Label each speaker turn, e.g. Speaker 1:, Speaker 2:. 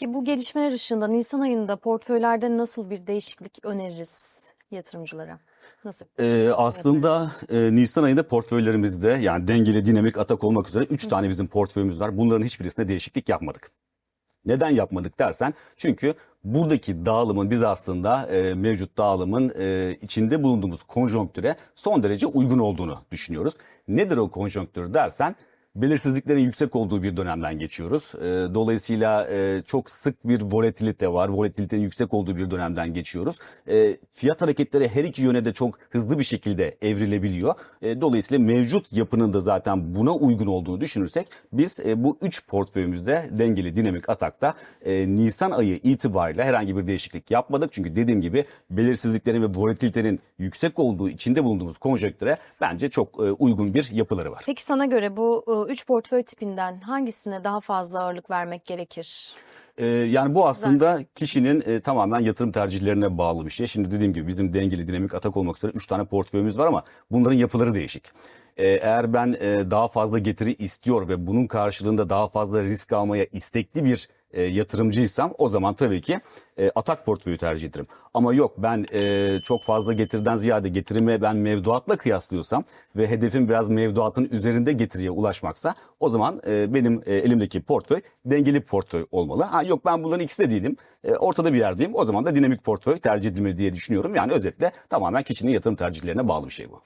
Speaker 1: Peki bu gelişmeler ışığında Nisan ayında portföylerde nasıl bir değişiklik öneririz yatırımcılara? Nasıl?
Speaker 2: Ee, aslında e, Nisan ayında portföylerimizde yani dengeli, dinamik, atak olmak üzere 3 tane bizim portföyümüz var. Bunların hiçbirisinde değişiklik yapmadık. Neden yapmadık dersen çünkü buradaki dağılımın biz aslında e, mevcut dağılımın e, içinde bulunduğumuz konjonktüre son derece uygun olduğunu düşünüyoruz. Nedir o konjonktür dersen belirsizliklerin yüksek olduğu bir dönemden geçiyoruz. E, dolayısıyla e, çok sık bir volatilite var. Volatilitenin yüksek olduğu bir dönemden geçiyoruz. E, fiyat hareketleri her iki yöne de çok hızlı bir şekilde evrilebiliyor. E, dolayısıyla mevcut yapının da zaten buna uygun olduğunu düşünürsek biz e, bu üç portföyümüzde dengeli dinamik atakta e, Nisan ayı itibariyle herhangi bir değişiklik yapmadık. Çünkü dediğim gibi belirsizliklerin ve volatilitenin yüksek olduğu içinde bulunduğumuz konjonktüre bence çok e, uygun bir yapıları var.
Speaker 1: Peki sana göre bu e, üç portföy tipinden hangisine daha fazla ağırlık vermek gerekir?
Speaker 2: Ee, yani bu aslında kişinin e, tamamen yatırım tercihlerine bağlı bir şey. Şimdi dediğim gibi bizim dengeli dinamik atak olmak üzere 3 tane portföyümüz var ama bunların yapıları değişik. Ee, eğer ben e, daha fazla getiri istiyor ve bunun karşılığında daha fazla risk almaya istekli bir e, yatırımcıysam o zaman tabii ki e, atak portföyü tercih ederim. Ama yok ben e, çok fazla getiriden ziyade getirime ben mevduatla kıyaslıyorsam ve hedefim biraz mevduatın üzerinde getiriye ulaşmaksa o zaman e, benim e, elimdeki portföy dengeli portföy olmalı. Ha yok ben bunların ikisi de değilim. E, ortada bir yerdeyim. O zaman da dinamik portföy tercih edilmeli diye düşünüyorum. Yani özetle tamamen kişinin yatırım tercihlerine bağlı bir şey bu.